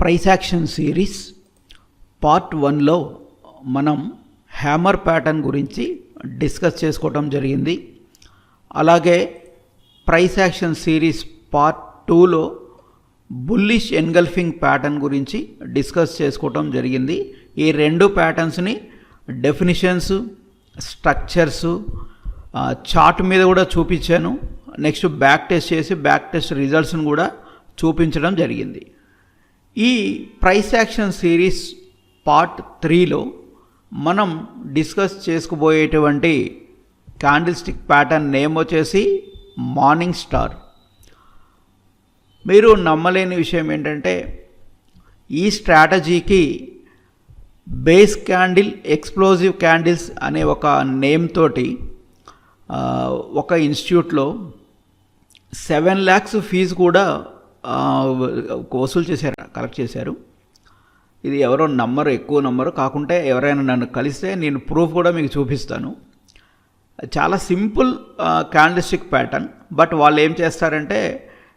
Price action series part వన్లో మనం hammer pattern గురించి డిస్కస్ చేసుకోవటం జరిగింది. అలాగే ప్రైస్ యాక్షన్ సిరీస్ పార్ట్ టూలో బుల్లిష్ ఎన్గల్ఫింగ్ ప్యాటర్న్ గురించి డిస్కస్ చేసుకోవటం జరిగింది. ఈ రెండు ప్యాటర్న్స్ని డెఫినిషన్స్ స్ట్రక్చర్స్ చార్ట్ మీద కూడా చూపించాను. నెక్స్ట్ బ్యాక్ టెస్ట్ చేసి బ్యాక్ టెస్ట్ రిజల్ట్స్ని కూడా చూపించడం జరిగింది. ఈ ప్రైస్ యాక్షన్ సిరీస్ పార్ట్ త్రీలో మనం డిస్కస్ చేసుకుపోయేటువంటి క్యాండిల్ స్టిక్ ప్యాటర్న్ నేమ్ వచ్చేసి మార్నింగ్ స్టార్ మీరు నమ్మలేని విషయం ఏంటంటే ఈ స్ట్రాటజీకి బేస్ క్యాండిల్ ఎక్స్ప్లోజివ్ క్యాండిల్స్ అనే ఒక నేమ్ తోటి ఒక ఇన్స్టిట్యూట్లో సెవెన్ ల్యాక్స్ ఫీజు కూడా వసూలు చేశారు కలెక్ట్ చేశారు. ఇది ఎవరో నమ్మరు ఎక్కువ నమ్మరు. కాకుంటే ఎవరైనా నన్ను కలిస్తే నేను ప్రూఫ్ కూడా మీకు చూపిస్తాను. చాలా simple candle stick pattern but వాళ్ళు ఏం చేస్తారంటే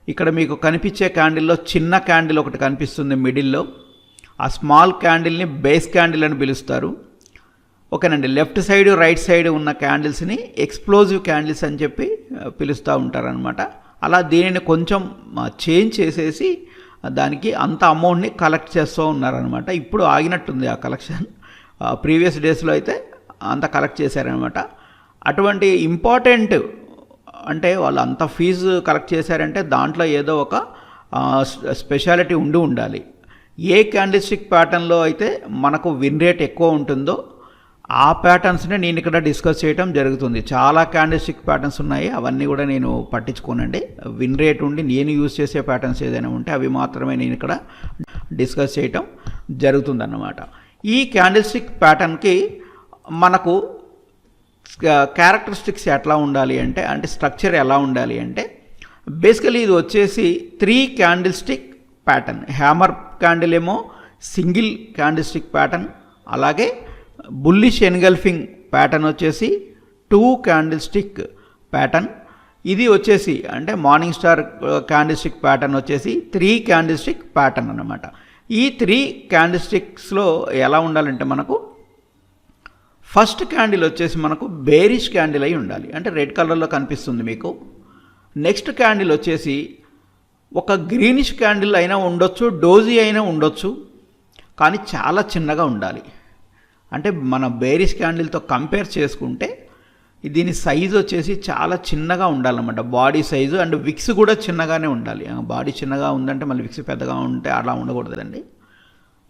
ఇక్కడ మీకు కనిపించే క్యాండిల్లో చిన్న క్యాండిల్ ఒకటి కనిపిస్తుంది మిడిల్లో ఆ స్మాల్ క్యాండిల్ని బేస్ క్యాండిల్ అని పిలుస్తారు. ఓకేనండి లెఫ్ట్ సైడ్ రైట్ సైడ్ ఉన్న క్యాండిల్స్ని ఎక్స్ప్లోజివ్ క్యాండిల్స్ అని చెప్పి పిలుస్తూ ఉంటారనమాట అలా దీనిని కొంచెం చేంజ్ చేసేసి దానికి అంత అమౌంట్ని కలెక్ట్ చేస్తూ ఉన్నారనమాట ఇప్పుడు ఆగినట్టుంది ఆ కలెక్షన్. ప్రీవియస్ డేస్లో అయితే అంత కలెక్ట్ చేశారనమాట అటువంటి ఇంపార్టెంట్ అంటే వాళ్ళు అంత ఫీజు కలెక్ట్ చేశారంటే దాంట్లో ఏదో ఒక స్పెషాలిటీ ఉండి ఉండాలి. ఏ క్యాండిల్ స్టిక్ ప్యాటర్న్లో అయితే మనకు విన్ రేట్ ఎక్కువ ఉంటుందో ఆ ప్యాటర్న్స్ని నేను ఇక్కడ డిస్కస్ చేయడం జరుగుతుంది. చాలా క్యాండిస్టిక్ ప్యాటర్న్స్ ఉన్నాయి. అవన్నీ కూడా నేను పట్టించుకోనండి. విన్ రేట్ ఉండి నేను యూజ్ చేసే ప్యాటర్న్స్ ఏదైనా ఉంటే అవి మాత్రమే నేను ఇక్కడ డిస్కస్ చేయటం జరుగుతుందన్నమాట. ఈ క్యాండిల్స్టిక్ ప్యాటర్న్కి మనకు క్యారెక్టరిస్టిక్స్ ఎట్లా ఉండాలి అంటే అంటే స్ట్రక్చర్ ఎలా ఉండాలి అంటే బేసికలీ ఇది వచ్చేసి three candlestick pattern hammer candle ఏమో సింగిల్ క్యాండిల్స్టిక్ ప్యాటర్న్ అలాగే బుల్లిష్ ఎన్గల్ఫింగ్ ప్యాటర్న్ వచ్చేసి టూ క్యాండిల్ స్టిక్ ప్యాటర్న్. ఇది వచ్చేసి అంటే morning star candle stick pattern వచ్చేసి త్రీ క్యాండిల్ స్టిక్ ప్యాటర్న్ అనమాట ఈ త్రీ క్యాండిల్ స్టిక్స్లో ఎలా ఉండాలంటే మనకు ఫస్ట్ క్యాండిల్ వచ్చేసి మనకు బేరిష్ క్యాండిల్ అయి ఉండాలి. అంటే రెడ్ కలర్లో కనిపిస్తుంది మీకు. నెక్స్ట్ క్యాండిల్ వచ్చేసి ఒక గ్రీనిష్ క్యాండిల్ అయినా ఉండొచ్చు డోజీ అయినా ఉండొచ్చు కానీ చాలా చిన్నగా ఉండాలి. అంటే మన బేరిష్ క్యాండిల్తో కంపేర్ చేసుకుంటే దీని సైజు వచ్చేసి చాలా చిన్నగా ఉండాలన్నమాట. బాడీ సైజు అండ్ విక్స్ కూడా చిన్నగానే ఉండాలి. బాడీ చిన్నగా ఉందంటే మళ్ళీ విక్స్ పెద్దగా ఉంటే అలా ఉండకూడదండి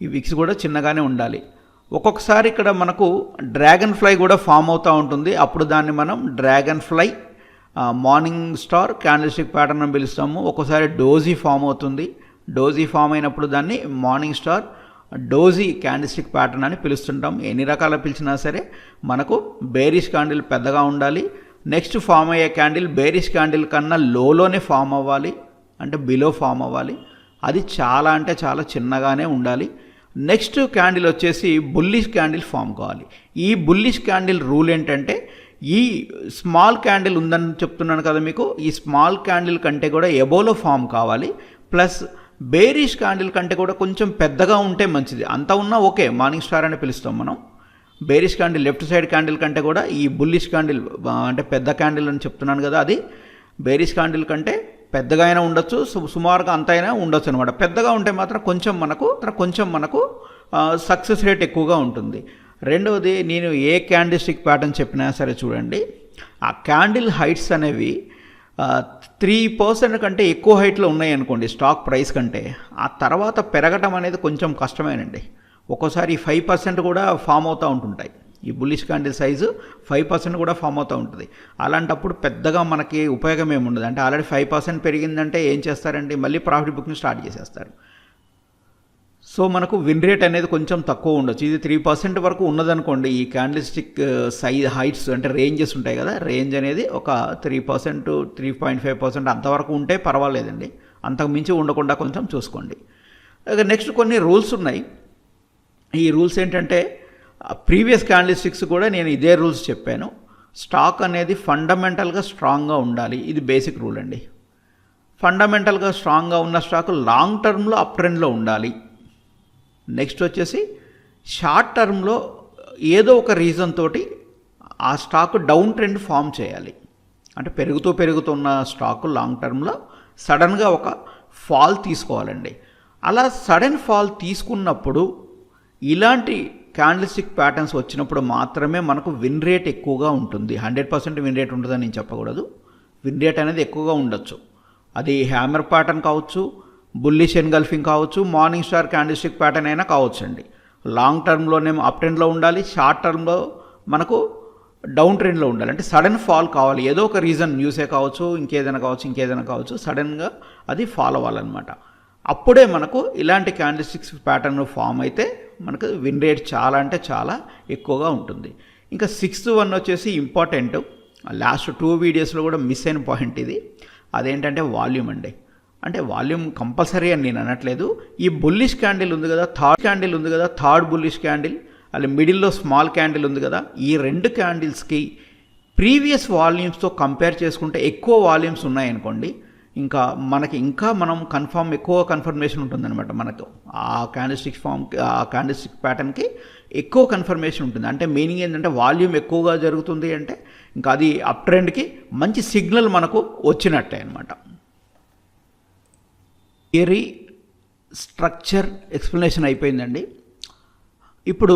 ఈ విక్స్ కూడా చిన్నగానే ఉండాలి. ఒక్కొక్కసారి ఇక్కడ మనకు డ్రాగన్ ఫ్లై కూడా ఫామ్ అవుతూ ఉంటుంది. అప్పుడు దాన్ని మనం dragonfly morning star candle stick pattern అని పిలుస్తాము. ఒక్కోసారి డోజీ ఫామ్ అవుతుంది. డోజీ ఫామ్ అయినప్పుడు దాన్ని morning star doji candlestick pattern అని పిలుస్తుంటాం. ఎన్ని రకాల పిలిచినా సరే మనకు బేరిష్ క్యాండిల్ పెద్దగా ఉండాలి. నెక్స్ట్ ఫామ్ అయ్యే క్యాండిల్ బేరిష్ క్యాండిల్ కన్నా లోలోనే ఫామ్ అవ్వాలి. అంటే బిలో ఫామ్ అవ్వాలి. అది చాలా అంటే చాలా చిన్నగానే ఉండాలి. నెక్స్ట్ క్యాండిల్ వచ్చేసి బుల్లిష్ క్యాండిల్ ఫామ్ కావాలి. ఈ బుల్లిష్ క్యాండిల్ రూల్ ఏంటంటే ఈ స్మాల్ క్యాండిల్ ఉందని చెప్తున్నాను కదా మీకు ఈ స్మాల్ క్యాండిల్ కంటే కూడా ఎబోలో ఫామ్ కావాలి. ప్లస్ బేరిష్ క్యాండిల్ కంటే కూడా కొంచెం పెద్దగా ఉంటే మంచిది. అంత ఉన్నా ఓకే మార్నింగ్ స్టార్ అని పిలుస్తాం మనం. Bearish candle left side candle కంటే కూడా ఈ బుల్లిష్ క్యాండిల్ అంటే పెద్ద క్యాండిల్ అని చెప్తున్నాను కదా అది బేరిష్ క్యాండిల్ కంటే పెద్దగా అయినా ఉండొచ్చు సు- సుమారుగా అంత అయినా ఉండొచ్చు అనమాట పెద్దగా ఉంటే మాత్రం కొంచెం మనకు కొంచెం మనకు సక్సెస్ రేట్ ఎక్కువగా ఉంటుంది. రెండవది నేను ఏ క్యాండిల్ స్టిక్ ప్యాటర్న్ చెప్పినా సరే చూడండి. ఆ క్యాండిల్ హైట్స్ అనేవి త్రీ పర్సెంట్ కంటే ఎక్కువ హైట్లో ఉన్నాయి అనుకోండి స్టాక్ ప్రైస్ కంటే. ఆ తర్వాత పెరగటం అనేది కొంచెం కష్టమేనండి. ఒక్కోసారి ఫైవ్ పర్సెంట్ కూడా ఫామ్ అవుతూ ఉంటుంటాయి. ఈ bullish candle size five percent కూడా ఫామ్ అవుతూ ఉంటుంది. అలాంటప్పుడు పెద్దగా మనకి ఉపయోగం ఏమి ఉండదు అంటే ఆల్రెడీ ఫైవ్ పర్సెంట్ పెరిగిందంటే ఏం చేస్తారండి? మళ్ళీ ప్రాఫిట్ బుకింగ్ స్టార్ట్ చేసేస్తారు. సో మనకు విన్ రేట్ అనేది కొంచెం తక్కువ ఉండొచ్చు. ఇది త్రీ పర్సెంట్ వరకు ఉన్నదనుకోండి ఈ క్యాండిల్స్టిక్ సైజ్ హైట్స్ అంటే రేంజెస్ ఉంటాయి కదా రేంజ్ అనేది ఒక three percent three point five percent అంతవరకు ఉంటే పర్వాలేదండి. అంతకు మించి ఉండకుండా కొంచెం చూసుకోండి. నెక్స్ట్ కొన్ని రూల్స్ ఉన్నాయి. ఈ రూల్స్ ఏంటంటే ప్రీవియస్ క్యాండిల్ స్టిక్స్ కూడా నేను ఇదే రూల్స్ చెప్పాను. స్టాక్ అనేది ఫండమెంటల్గా స్ట్రాంగ్గా ఉండాలి. ఇది బేసిక్ రూల్ అండి. ఫండమెంటల్గా స్ట్రాంగ్గా ఉన్న స్టాక్ లాంగ్ టర్మ్లో అప్ ట్రెండ్లో ఉండాలి. నెక్స్ట్ వచ్చేసి షార్ట్ టర్మ్లో ఏదో ఒక రీజన్ తోటి ఆ స్టాక్ డౌన్ ట్రెండ్ ఫామ్ చేయాలి. అంటే పెరుగుతూ పెరుగుతున్న స్టాక్ లాంగ్ టర్మ్లో సడన్గా ఒక ఫాల్ తీసుకోవాలండి. అలా సడన్ ఫాల్ తీసుకున్నప్పుడు ఇలాంటి క్యాండిల్స్టిక్ ప్యాటర్న్స్ వచ్చినప్పుడు మాత్రమే మనకు విన్ రేట్ ఎక్కువగా ఉంటుంది. హండ్రెడ్ పర్సెంట్ విన్ రేట్ ఉంటుందని నేను చెప్పకూడదు. విన్ రేట్ అనేది ఎక్కువగా ఉండొచ్చు. అది హ్యామర్ ప్యాటర్న్ కావచ్చు బుల్లిష్ ఎన్గల్ఫింగ్ కావచ్చు మార్నింగ్ స్టార్ క్యాండిస్టిక్ ప్యాటర్న్ అయినా కావచ్చు అండి లాంగ్ టర్మ్లోనేమో అప్ ట్రెండ్లో ఉండాలి షార్ట్ టర్మ్లో మనకు డౌన్ ట్రెండ్లో ఉండాలి. అంటే సడన్ ఫాల్ కావాలి. ఏదో ఒక రీజన్ న్యూసే కావచ్చు ఇంకేదైనా కావచ్చు ఇంకేదైనా కావచ్చు సడన్గా అది ఫాల్ అవ్వాలన్నమాట. అప్పుడే మనకు ఇలాంటి క్యాండిస్టిక్స్ ప్యాటర్న్ ఫామ్ అయితే మనకు విన్ రేట్ చాలా అంటే చాలా ఎక్కువగా ఉంటుంది. ఇంకా సిక్స్త్ వన్ వచ్చేసి ఇంపార్టెంట్. లాస్ట్ టూ వీడియోస్లో కూడా మిస్ అయిన పాయింట్ ఇది. అదేంటంటే వాల్యూమ్ అండి. అంటే వాల్యూమ్ కంపల్సరీ అని నేను అనట్లేదు. ఈ బుల్లిష్ క్యాండిల్ ఉంది కదా థర్డ్ క్యాండిల్ ఉంది కదా థర్డ్ బుల్లిష్ క్యాండిల్ అలా మిడిల్లో స్మాల్ క్యాండిల్ ఉంది కదా ఈ రెండు క్యాండిల్స్కి ప్రీవియస్ వాల్యూమ్స్తో కంపేర్ చేసుకుంటే ఎక్కువ వాల్యూమ్స్ ఉన్నాయనుకోండి ఇంకా మనకి ఇంకా మనం కన్ఫర్మ్ ఎక్కువ కన్ఫర్మేషన్ ఉంటుందన్నమాట మనకు. ఆ క్యాండిస్టిక్ ఫామ్ ఆ క్యాండిస్టిక్ ప్యాటర్న్కి ఎక్కువ కన్ఫర్మేషన్ ఉంటుంది. అంటే మీనింగ్ ఏంటంటే వాల్యూమ్ ఎక్కువగా జరుగుతుంది అంటే ఇంకా అది అప్ ట్రెండ్కి మంచి సిగ్నల్ మనకు వచ్చినట్టే అనమాట థియరీ స్ట్రక్చర్ ఎక్స్ప్లెనేషన్ అయిపోయిందండి. ఇప్పుడు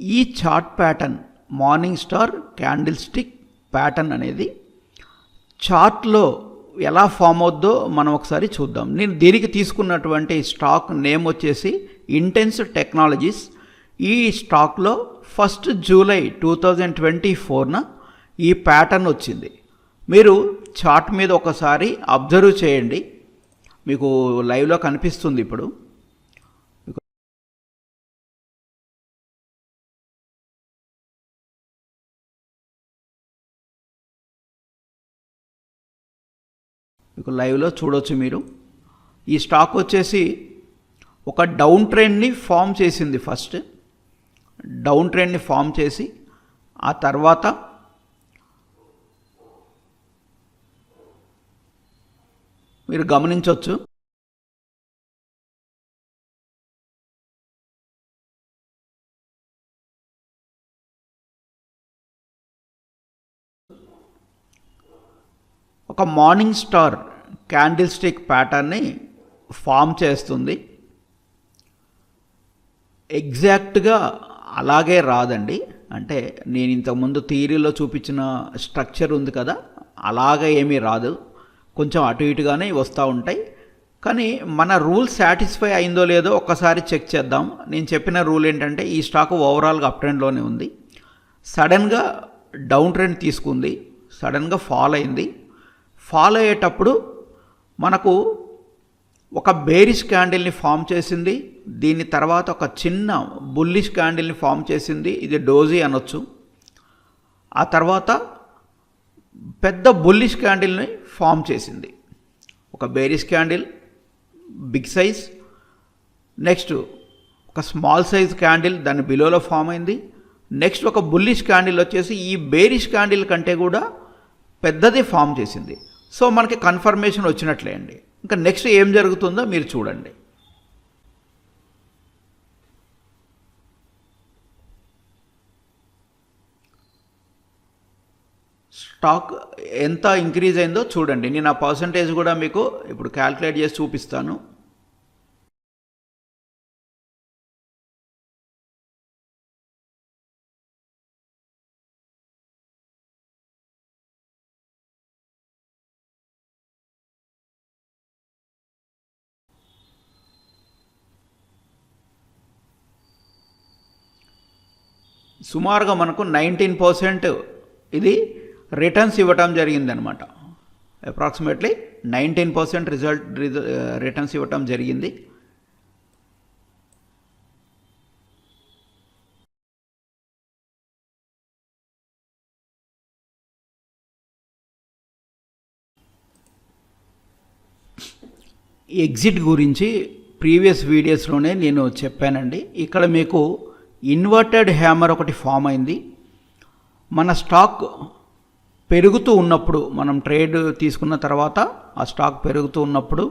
ఈ chart pattern morning star candle stick pattern అనేది చార్ట్లో ఎలా ఫామ్ అవుద్దో మనం ఒకసారి చూద్దాం. నేను దీనికి తీసుకున్నటువంటి స్టాక్ నేమ్ వచ్చేసి ఇంటెన్స్ టెక్నాలజీస్. ఈ స్టాక్లో first July two thousand twenty ఫోర్న ఈ ప్యాటర్న్ వచ్చింది. మీరు చార్ట్ మీద ఒకసారి అబ్జర్వ్ చేయండి. మీకు లైవ్లో కనిపిస్తుంది ఇప్పుడు. మీకు లైవ్లో చూడొచ్చు మీరు. ఈ స్టాక్ వచ్చేసి ఒక డౌన్ ట్రెండ్ని ఫామ్ చేసింది ఫస్ట్. డౌన్ ట్రెండ్ని ఫామ్ చేసి ఆ తర్వాత మీరు గమనించవచ్చు. ఒక మార్నింగ్ స్టార్ క్యాండిల్ స్టిక్ ప్యాటర్న్ని ఫామ్ చేస్తుంది. ఎగ్జాక్ట్గా అలాగే రాదండి. అంటే నేను ఇంతకుముందు థియరీలో చూపించిన స్ట్రక్చర్ ఉంది కదా అలాగే ఏమీ రాదు. కొంచెం అటు ఇటుగానే వస్తూ ఉంటాయి. కానీ మన రూల్ సాటిస్ఫై అయిందో లేదో ఒక్కసారి చెక్ చేద్దాం. నేను చెప్పిన రూల్ ఏంటంటే ఈ స్టాక్ ఓవరాల్గా అప్ ట్రెండ్లోనే ఉంది. సడన్గా డౌన్ ట్రెండ్ తీసుకుంది. సడన్గా ఫాల్ అయింది. ఫాల్ అయ్యేటప్పుడు మనకు ఒక బేరిష్ క్యాండిల్ని ఫామ్ చేసింది. దీని తర్వాత ఒక చిన్న బుల్లిష్ క్యాండిల్ని ఫామ్ చేసింది. ఇది డోజీ అనొచ్చు. ఆ తర్వాత పెద్ద బుల్లిష్ క్యాండిల్ని ఫామ్ చేసింది. ఒక bearish candle big size next ఒక స్మాల్ సైజ్ క్యాండిల్ దాని బిలోలో ఫామ్ అయింది. నెక్స్ట్ ఒక బుల్లిష్ క్యాండిల్ వచ్చేసి ఈ బేరిష్ క్యాండిల్ కంటే కూడా పెద్దది ఫామ్ చేసింది. సో మనకి కన్ఫర్మేషన్ వచ్చినట్లే అండి. ఇంకా నెక్స్ట్ ఏం జరుగుతుందో మీరు చూడండి. స్టాక్ ఎంత ఇంక్రీజ్ అయిందో చూడండి. నేను ఆ పర్సంటేజ్ కూడా మీకు ఇప్పుడు క్యాల్కులేట్ చేసి చూపిస్తాను. సుమారుగా మనకు నైన్టీన్ పర్సెంట్ ఇది రిటర్న్స్ ఇవ్వటం జరిగిందనమాట. Approximately nineteen percent result returns ఇవ్వటం జరిగింది. ఎగ్జిట్ గురించి ప్రీవియస్ వీడియోస్లోనే నేను చెప్పానండి. ఇక్కడ మీకు ఇన్వర్టెడ్ హ్యామర్ ఒకటి ఫామ్ అయింది. మన స్టాక్ పెరుగుతూ ఉన్నప్పుడు మనం ట్రేడ్ తీసుకున్న తర్వాత ఆ స్టాక్ పెరుగుతూ ఉన్నప్పుడు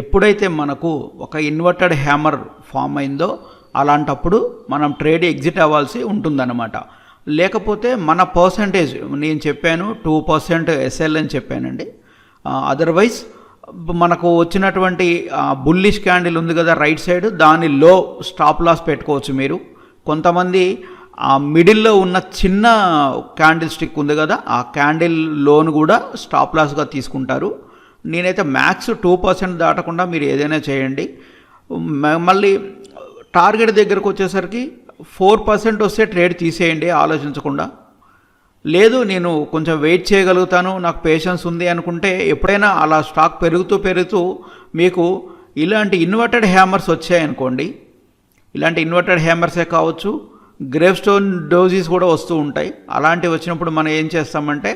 ఎప్పుడైతే మనకు ఒక ఇన్వర్టెడ్ హ్యామర్ ఫామ్ అయిందో అలాంటప్పుడు మనం ట్రేడ్ ఎగ్జిట్ అవ్వాల్సి ఉంటుందన్నమాట. లేకపోతే మన పర్సంటేజ్ నేను చెప్పాను టూ పర్సెంట్ ఎస్ఎల్ అని చెప్పానండి. అదర్వైజ్ మనకు వచ్చినటువంటి బుల్లిష్ క్యాండిల్ ఉంది కదా రైట్ సైడ్ దాని లో స్టాప్ లాస్ పెట్టుకోవచ్చు మీరు. కొంతమంది ఆ మిడిల్లో ఉన్న చిన్న క్యాండిల్ స్టిక్ ఉంది కదా ఆ క్యాండిల్ లోన్ కూడా స్టాప్ లాస్గా తీసుకుంటారు. నేనైతే మ్యాక్స్ టూ పర్సెంట్ దాటకుండా మీరు ఏదైనా చేయండి. మళ్ళీ టార్గెట్ దగ్గరకు వచ్చేసరికి ఫోర్ పర్సెంట్ వస్తే ట్రేడ్ తీసేయండి ఆలోచించకుండా. లేదు నేను కొంచెం వెయిట్ చేయగలుగుతాను నాకు పేషెన్స్ ఉంది అనుకుంటే ఎప్పుడైనా అలా స్టాక్ పెరుగుతూ పెరుగుతూ మీకు ఇలాంటి ఇన్వర్టెడ్ హ్యామర్స్ వచ్చాయనుకోండి. ఇలాంటి ఇన్వర్టెడ్ హ్యామర్సే కావచ్చు. గ్రేప్ స్టోన్ డోజీస్ కూడా వస్తూ ఉంటాయి. అలాంటివి వచ్చినప్పుడు మనం ఏం చేస్తామంటే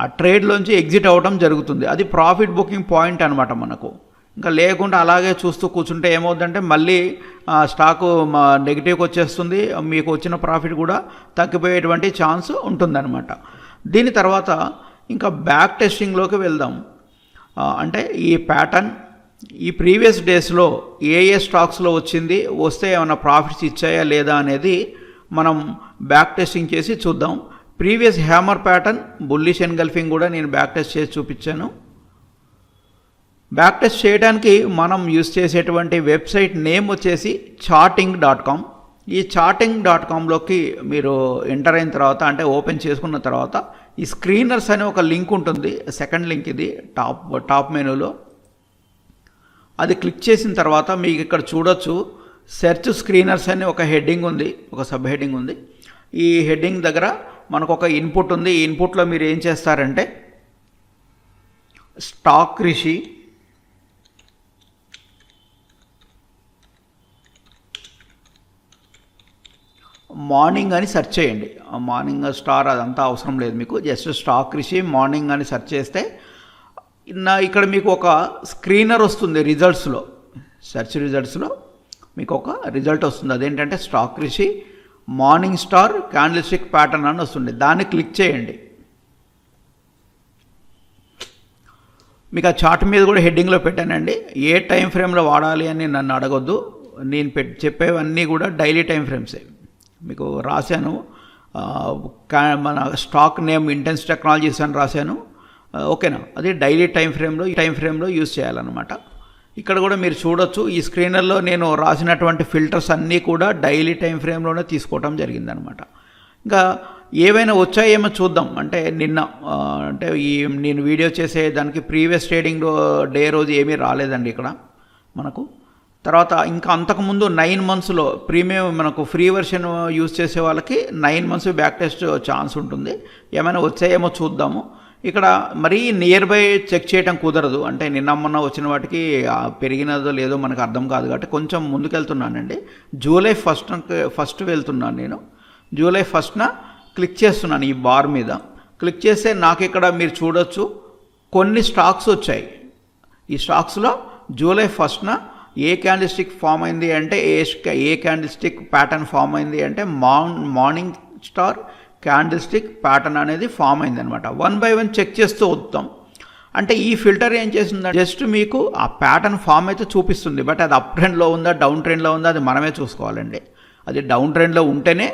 ఆ ట్రేడ్లోంచి ఎగ్జిట్ అవ్వడం జరుగుతుంది. అది ప్రాఫిట్ బుకింగ్ పాయింట్ అనమాట మనకు. ఇంకా లేకుండా అలాగే చూస్తూ కూర్చుంటే ఏమవుతుందంటే మళ్ళీ స్టాకు మా నెగిటివ్కి వచ్చేస్తుంది. మీకు వచ్చిన ప్రాఫిట్ కూడా తగ్గిపోయేటువంటి ఛాన్స్ ఉంటుందన్నమాట. దీని తర్వాత ఇంకా బ్యాక్ టెస్టింగ్లోకి వెళ్దాం. అంటే ఈ ప్యాటర్న్ ఈ ప్రీవియస్ డేస్లో ఏ ఏ స్టాక్స్లో వచ్చింది వస్తే ఏమైనా ప్రాఫిట్స్ ఇచ్చాయా లేదా అనేది మనం బ్యాక్ టెస్టింగ్ చేసి చూద్దాం. Previous hammer pattern bullish engulfing కూడా నేను బ్యాక్ టెస్ట్ చేసి చూపించాను. బ్యాక్ టెస్ట్ చేయడానికి మనం యూస్ చేసేటువంటి వెబ్సైట్ నేమ్ వచ్చేసి చాటింగ్ డాట్ కామ్ ఈ చాటింగ్ డాట్ కామ్లోకి మీరు ఎంటర్ అయిన తర్వాత అంటే ఓపెన్ చేసుకున్న తర్వాత ఈ స్క్రీనర్స్ అనే ఒక లింక్ ఉంటుంది. సెకండ్ లింక్ ఇది టాప్ టాప్ మెనూలో అది క్లిక్ చేసిన తర్వాత మీకు ఇక్కడ చూడొచ్చు. సెర్చ్ స్క్రీనర్స్ అని ఒక హెడ్డింగ్ ఉంది ఒక సబ్ హెడ్డింగ్ ఉంది. ఈ హెడ్డింగ్ దగ్గర మనకు ఒక ఇన్పుట్ ఉంది. ఈ ఇన్పుట్లో మీరు ఏం చేస్తారంటే స్టాక్ రిషి మార్నింగ్ అని సెర్చ్ చేయండి. మార్నింగ్ స్టార్ అదంతా అవసరం లేదు మీకు. జస్ట్ స్టాక్ రిషి మార్నింగ్ అని సెర్చ్ చేస్తే నా ఇక్కడ మీకు ఒక స్క్రీనర్ వస్తుంది రిజల్ట్స్లో సెర్చ్ రిజల్ట్స్లో. మీకు ఒక రిజల్ట్ వస్తుంది. అదేంటంటే stock Rishi morning star candle stick pattern అని వస్తుంది. దాన్ని క్లిక్ చేయండి. మీకు ఆ చార్ట్ మీద కూడా హెడ్డింగ్లో పెట్టానండి. ఏ టైం ఫ్రేమ్లో వాడాలి అని నన్ను అడగొద్దు. నేను పెట్ చెప్పేవన్నీ కూడా డైలీ టైం ఫ్రేమ్సే మీకు రాశాను. కా- మన స్టాక్ నేమ్ ఇంటెన్స్ టెక్నాలజీస్ అని రాశాను. ఓకేనా? అది డైలీ టైం ఫ్రేమ్లో ఈ టైం ఫ్రేమ్లో యూజ్ చేయాలన్నమాట. ఇక్కడ కూడా మీరు చూడొచ్చు ఈ స్క్రీనర్లో నేను రాసినటువంటి ఫిల్టర్స్ అన్నీ కూడా డైలీ టైం ఫ్రేమ్లోనే తీసుకోవటం జరిగిందనమాట. ఇంకా ఏవైనా వచ్చాయేమో చూద్దాం. అంటే నిన్న అంటే ఈ నేను వీడియో చేసే దానికి ప్రీవియస్ ట్రేడింగ్ డే రోజు ఏమీ రాలేదండి ఇక్కడ మనకు. తర్వాత ఇంకా అంతకుముందు నైన్ మంత్స్లో ప్రీమియం మనకు ఫ్రీ వెర్షన్ యూస్ చేసే వాళ్ళకి nine months back test chance ఉంటుంది. ఏమైనా వచ్చాయేమో చూద్దాము. ఇక్కడ మరీ నియర్ బై చెక్ చేయడం కుదరదు. అంటే నిన్న మొన్న వచ్చిన వాటికి పెరిగినదో లేదో మనకు అర్థం కాదు కాబట్టి కొంచెం ముందుకెళ్తున్నానండి. జూలై ఫస్ట్ ఫస్ట్ వెళ్తున్నాను నేను. జూలై ఫస్ట్న క్లిక్ చేస్తున్నాను ఈ బార్ మీద. క్లిక్ చేస్తే నాకు ఇక్కడ మీరు చూడొచ్చు కొన్ని స్టాక్స్ వచ్చాయి. ఈ స్టాక్స్లో జూలై ఫస్ట్న ఏ క్యాండిల్ స్టిక్ ఫామ్ అయింది అంటే ఏ ఏ క్యాండిల్ స్టిక్ ప్యాటర్న్ ఫామ్ అయింది అంటే మార్ morning star candle stick pattern అనేది ఫామ్ అయింది అనమాట వన్ బై వన్ చెక్ చేస్తూ వస్తాం అంటే ఈ ఫిల్టర్ ఏం చేస్తుందంటే జస్ట్ మీకు ఆ ప్యాటర్న్ ఫామ్ అయితే చూపిస్తుంది. బట్ అది అప్ ట్రెండ్లో ఉందా డౌన్ ట్రెండ్లో ఉందా అది మనమే చూసుకోవాలండి. అది డౌన్ ట్రెండ్లో ఉంటేనే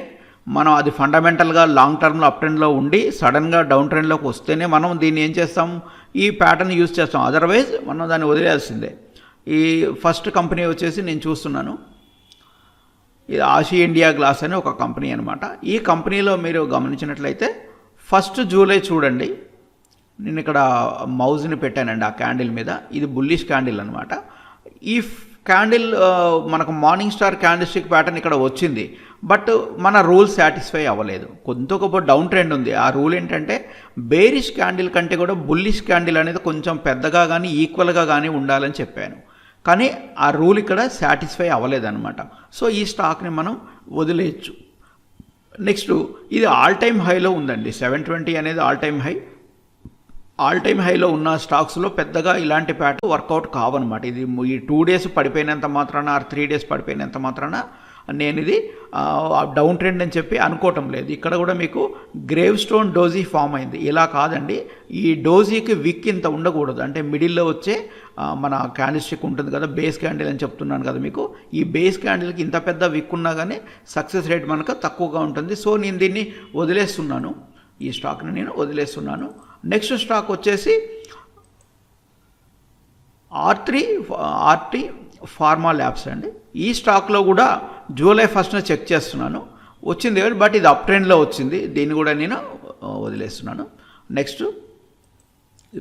మనం అది ఫండమెంటల్గా లాంగ్ టర్మ్లో అప్ ట్రెండ్లో ఉండి సడన్గా డౌన్ ట్రెండ్లోకి వస్తేనే మనం దీన్ని ఏం చేస్తాం? ఈ ప్యాటర్న్ యూజ్ చేస్తాం. అదర్వైజ్ మనం దాన్ని వదిలేయాల్సిందే. ఈ ఫస్ట్ కంపెనీ వచ్చేసి నేను చూస్తున్నాను. ఇది ఆసి ఇండియా గ్లాస్ అని ఒక కంపెనీ అనమాట ఈ కంపెనీలో మీరు గమనించినట్లయితే ఫస్ట్ జూలై చూడండి. నేను ఇక్కడ మౌజ్ని పెట్టానండి ఆ క్యాండిల్ మీద. ఇది బుల్లిష్ క్యాండిల్ అనమాట ఈ క్యాండిల్ మనకు morning star candle stick pattern ఇక్కడ వచ్చింది. బట్ మన రూల్ సాటిస్ఫై అవ్వలేదు. కొంత గొప్ప డౌన్ ట్రెండ్ ఉంది. ఆ రూల్ ఏంటంటే బేరిష్ క్యాండిల్ కంటే కూడా బుల్లిష్ క్యాండిల్ అనేది కొంచెం పెద్దగా కానీ ఈక్వల్గా కానీ ఉండాలని చెప్పాను. కానీ ఆ రూల్ ఇక్కడ సాటిస్ఫై అవ్వలేదన్నమాట. సో ఈ స్టాక్ని మనం వదిలేయచ్చు. నెక్స్ట్ ఇది ఆల్ టైమ్ హైలో ఉందండి. సెవెన్ ట్వంటీ అనేది all time high all time హైలో ఉన్న స్టాక్స్లో పెద్దగా ఇలాంటి ప్యాటర్న్ వర్కౌట్ కావన్నమాట. ఇది ఈ టూ డేస్ పడిపోయినంత మాత్రాన ఆర్ త్రీ డేస్ పడిపోయినంత మాత్రాన నేను ఇది డౌన్ ట్రెండ్ అని చెప్పి అనుకోవటం లేదు. ఇక్కడ కూడా మీకు గ్రేవ్ స్టోన్ డోజీ ఫామ్ అయింది. ఇలా కాదండి. ఈ డోజీకి విక్ ఇంత ఉండకూడదు. అంటే మిడిల్లో వచ్చే మన క్యాండిల్స్టిక్ ఉంటుంది కదా బేస్ క్యాండిల్ అని చెప్తున్నాను కదా మీకు. ఈ బేస్ క్యాండిల్కి ఇంత పెద్ద విక్ ఉన్నా కానీ సక్సెస్ రేట్ మనకు తక్కువగా ఉంటుంది. సో నేను దీన్ని వదిలేస్తున్నాను. ఈ స్టాక్ని నేను వదిలేస్తున్నాను. నెక్స్ట్ స్టాక్ వచ్చేసి R three R three pharma labs అండి. ఈ స్టాక్లో కూడా జూలై ఫస్ట్న చెక్ చేస్తున్నాను. వచ్చింది కాబట్టి బట్ ఇది అప్ ట్రెండ్లో వచ్చింది. దీన్ని కూడా నేను వదిలేస్తున్నాను. నెక్స్ట్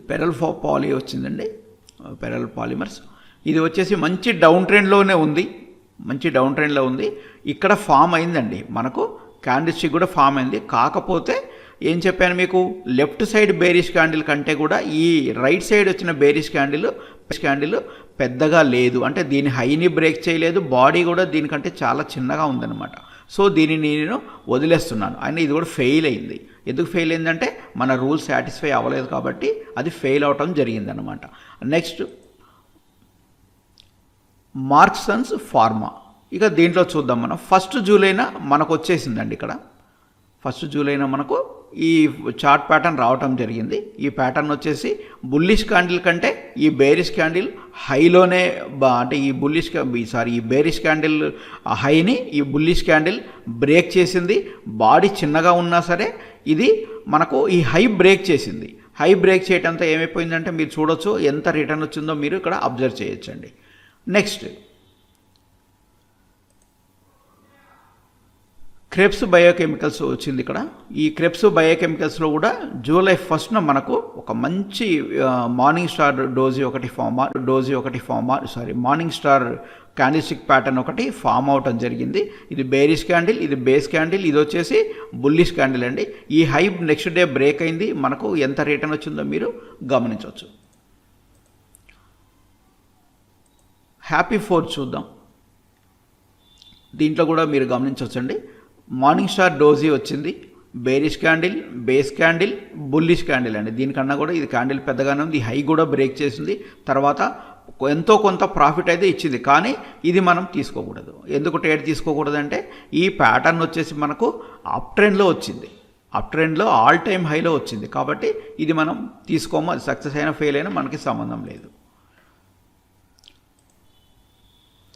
పెరల్ ఫో పాలీ వచ్చిందండి. పెరల్ పాలిమర్స్ ఇది వచ్చేసి మంచి డౌన్ ట్రెండ్లోనే ఉంది. మంచి డౌన్ ట్రెండ్లో ఉంది. ఇక్కడ ఫామ్ అయిందండి. మనకు క్యాండిల్స్టిక్ కూడా ఫామ్ అయింది. కాకపోతే ఏం చెప్పాను మీకు? లెఫ్ట్ సైడ్ బేరిష్ క్యాండిల్ కంటే కూడా ఈ రైట్ సైడ్ వచ్చిన బేరిష్ క్యాండిల్ క్యాండిల్ పెద్దగా లేదు. అంటే దీని హైని బ్రేక్ చేయలేదు. బాడీ కూడా దీనికంటే చాలా చిన్నగా ఉందన్నమాట. సో దీనిని నేను వదిలేస్తున్నాను. అయినా ఇది కూడా ఫెయిల్ అయింది. ఎందుకు ఫెయిల్ అయిందంటే మన రూల్ సాటిస్ఫై అవ్వలేదు కాబట్టి అది ఫెయిల్ అవటం జరిగిందనమాట నెక్స్ట్ మార్క్సన్స్ ఫార్మా ఇక దీంట్లో చూద్దాం మనం. ఫస్ట్ జూలైన మనకు వచ్చేసిందండి ఇక్కడ. ఫస్ట్ జూలైన మనకు ఈ చార్ట్ ప్యాటర్న్ రావటం జరిగింది. ఈ ప్యాటర్న్ వచ్చేసి బుల్లిష్ క్యాండిల్ కంటే ఈ బేరిష్ క్యాండిల్ హైలోనే బా అంటే ఈ బుల్లిష్ సారీ ఈ బేరిష్ క్యాండిల్ హైని ఈ బుల్లిష్ క్యాండిల్ బ్రేక్ చేసింది. బాడీ చిన్నగా ఉన్నా సరే ఇది మనకు ఈ హై బ్రేక్ చేసింది. హై బ్రేక్ చేయటంతో ఏమైపోయిందంటే మీరు చూడొచ్చు ఎంత రిటర్న్ వచ్చిందో మీరు ఇక్కడ అబ్జర్వ్ చేయొచ్చండి. నెక్స్ట్ క్రెప్స్ బయోకెమికల్స్ వచ్చింది ఇక్కడ. ఈ క్రెప్స్ బయోకెమికల్స్లో కూడా జూలై ఫస్ట్న మనకు ఒక మంచి మార్నింగ్ స్టార్ డోజీ ఒకటి ఫామ్ డోజీ ఒకటి form sorry morning star candlestick pattern ఒకటి ఫామ్ అవటం జరిగింది. ఇది బేరిష్ క్యాండిల్ ఇది బేస్ క్యాండిల్ ఇది వచ్చేసి బుల్లిష్ క్యాండిల్ అండి. ఈ హై నెక్స్ట్ డే బ్రేక్ అయింది. మనకు ఎంత రిటర్న్ వచ్చిందో మీరు గమనించవచ్చు. హ్యాపీ ఫోర్ చూద్దాం. దీంట్లో కూడా మీరు గమనించవచ్చండి. మార్నింగ్ స్టార్ డోజీ వచ్చింది. Bearish candle base candle bullish candle అండి. దీనికన్నా కూడా ఇది క్యాండిల్ పెద్దగానే ఉంది. హై కూడా బ్రేక్ చేసింది. తర్వాత ఎంతో కొంత ప్రాఫిట్ అయితే ఇచ్చింది. కానీ ఇది మనం తీసుకోకూడదు. ఎందుకు ట్రేడ్ తీసుకోకూడదు అంటే ఈ ప్యాటర్న్ వచ్చేసి మనకు అప్ ట్రెండ్లో వచ్చింది. అప్ ట్రెండ్లో ఆల్ టైమ్ హైలో వచ్చింది. కాబట్టి ఇది మనం తీసుకోము. అది సక్సెస్ అయినా ఫెయిల్ అయినా మనకి సంబంధం లేదు.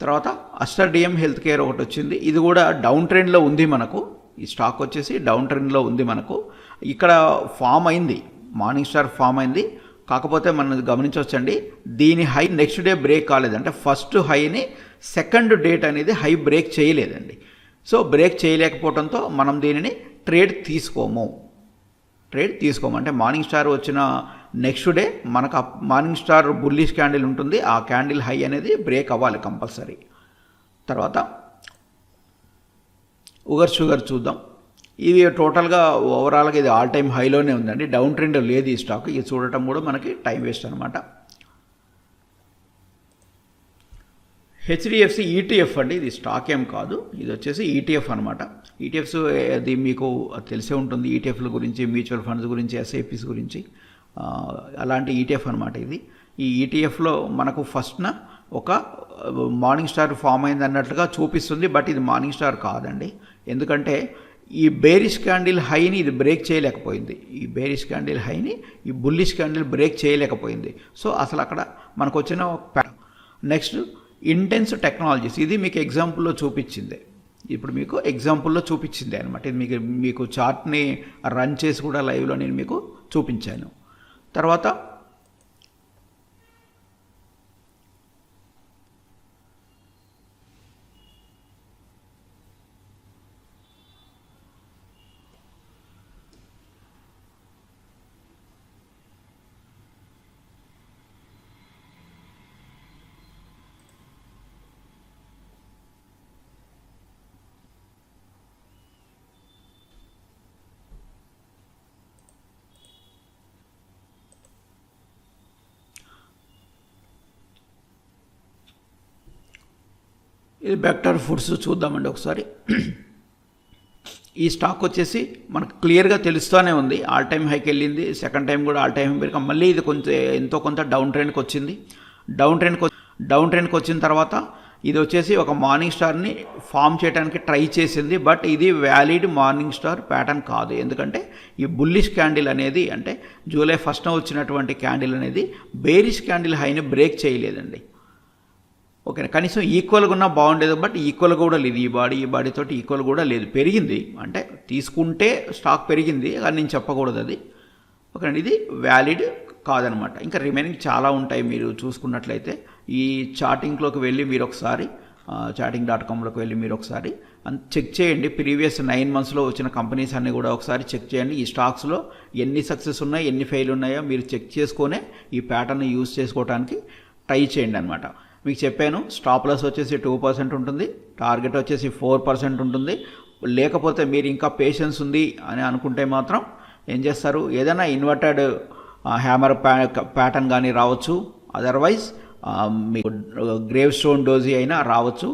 తర్వాత అస్టర్ డిఎం హెల్త్ కేర్ ఒకటి వచ్చింది. ఇది కూడా డౌన్ ట్రెండ్లో ఉంది మనకు. ఈ స్టాక్ వచ్చేసి డౌన్ ట్రెండ్లో ఉంది మనకు. ఇక్కడ ఫామ్ అయింది. మార్నింగ్ స్టార్ ఫామ్ అయింది. కాకపోతే మనం గమనించవచ్చండి దీని హై నెక్స్ట్ డే బ్రేక్ కాలేదు. అంటే ఫస్ట్ హైని సెకండ్ డేట్ అనేది హై బ్రేక్ చేయలేదండి. సో బ్రేక్ చేయలేకపోవడంతో మనం దీనిని ట్రేడ్ తీసుకోము. ట్రేడ్ తీసుకోము. అంటే మార్నింగ్ స్టార్ వచ్చిన నెక్స్ట్ డే మనకు మార్నింగ్ స్టార్ బుల్లిష్ క్యాండిల్ ఉంటుంది. ఆ క్యాండిల్ హై అనేది బ్రేక్ అవ్వాలి కంపల్సరీ. తర్వాత ఉగర్ షుగర్ చూద్దాం. ఇది టోటల్గా ఓవరాల్గా ఇది ఆల్ టైమ్ హైలోనే ఉందండి. డౌన్ ట్రెండ్ లేదు ఈ స్టాక్. ఇది చూడటం కూడా మనకి టైం వేస్ట్ అనమాట హెచ్డిఎఫ్సి ఈటీఎఫ్ అండి. ఇది స్టాక్ ఏం కాదు. ఇది వచ్చేసి ఈటీఎఫ్ అనమాట ఈటీఎఫ్స్ అది మీకు తెలిసే ఉంటుంది. ఈటీఎఫ్ల గురించి మ్యూచువల్ ఫండ్స్ గురించి ఎస్ఐపిస్ గురించి. అలాంటి ఈటీఎఫ్ అనమాట ఇది. ఈ ఈటీఎఫ్లో మనకు ఫస్ట్న ఒక మార్నింగ్ స్టార్ ఫామ్ అయింది అన్నట్లుగా చూపిస్తుంది బట్ ఇది మార్నింగ్ స్టార్ కాదండి. ఎందుకంటే ఈ బేరిష్ క్యాండిల్ హైని ఇది బ్రేక్ చేయలేకపోయింది. ఈ బేరిష్ క్యాండిల్ హైని ఈ బుల్లిష్ క్యాండిల్ బ్రేక్ చేయలేకపోయింది. సో అసలు అక్కడ మనకు వచ్చిన నెక్స్ట్ ఇంటెన్స్ టెక్నాలజీస్. ఇది మీకు ఎగ్జాంపుల్లో చూపించింది. ఇప్పుడు మీకు ఎగ్జాంపుల్లో చూపించింది అనమాట ఇది మీకు మీకు చార్ట్ని రన్ చేసి కూడా లైవ్లో నేను మీకు చూపించాను. తర్వాత ఇది బెక్టర్ ఫుడ్స్ చూద్దామండి ఒకసారి. ఈ స్టాక్ వచ్చేసి మనకు క్లియర్గా తెలుస్తూనే ఉంది. ఆల్ టైమ్ హైకి వెళ్ళింది. సెకండ్ టైం కూడా ఆల్ టైం పెరిగా మళ్ళీ ఇది కొంచెం ఎంతో కొంత డౌన్ ట్రెండ్కి వచ్చింది. డౌన్ ట్రెండ్కి డౌన్ ట్రెండ్కి వచ్చిన తర్వాత ఇది వచ్చేసి ఒక మార్నింగ్ స్టార్ని ఫామ్ చేయడానికి ట్రై చేసింది. బట్ ఇది వ్యాలిడ్ మార్నింగ్ స్టార్ ప్యాటర్న్ కాదు. ఎందుకంటే ఈ బుల్లిష్ క్యాండిల్ అనేది అంటే జూలై ఫస్ట్న వచ్చినటువంటి క్యాండిల్ అనేది బేరిష్ క్యాండిల్ హైని బ్రేక్ చేయలేదండి. ఓకే కనీసం ఈక్వల్గా ఉన్నా బాగుండేది బట్ ఈక్వల్గా కూడా లేదు. ఈ బాడీ ఈ బాడీతో ఈక్వల్ కూడా లేదు. పెరిగింది. అంటే తీసుకుంటే స్టాక్ పెరిగింది కానీ నేను చెప్పకూడదు అది. ఓకే ఇది వ్యాలిడ్ కాదనమాట. ఇంకా రిమైనింగ్ చాలా ఉంటాయి మీరు చూసుకున్నట్లయితే. ఈ చాటింగ్లోకి వెళ్ళి మీరు ఒకసారి చాటింగ్ డాట్ కామ్లోకి వెళ్ళి మీరు ఒకసారి చెక్ చేయండి. ప్రీవియస్ నైన్ మంత్స్లో వచ్చిన కంపెనీస్ అన్నీ కూడా ఒకసారి చెక్ చేయండి. ఈ స్టాక్స్లో ఎన్ని సక్సెస్ ఉన్నాయి ఎన్ని ఫెయిల్ ఉన్నాయో మీరు చెక్ చేసుకొనే ఈ ప్యాటర్న్ యూస్ చేసుకోవడానికి ట్రై చేయండి అనమాట మీకు చెప్పాను స్టాప్ లాస్ వచ్చేసి టూ పర్సెంట్ ఉంటుంది టార్గెట్ వచ్చేసి ఫోర్ పర్సెంట్ ఉంటుంది. లేకపోతే మీరు ఇంకా పేషెన్స్ ఉంది అని అనుకుంటే మాత్రం ఏం చేస్తారు? ఏదైనా ఇన్వర్టెడ్ హ్యామర్ ప్యా ప్యాటర్న్ కానీ రావచ్చు. అదర్వైజ్ మీకు గ్రేవ్ స్టోన్ డోజీ అయినా రావచ్చు.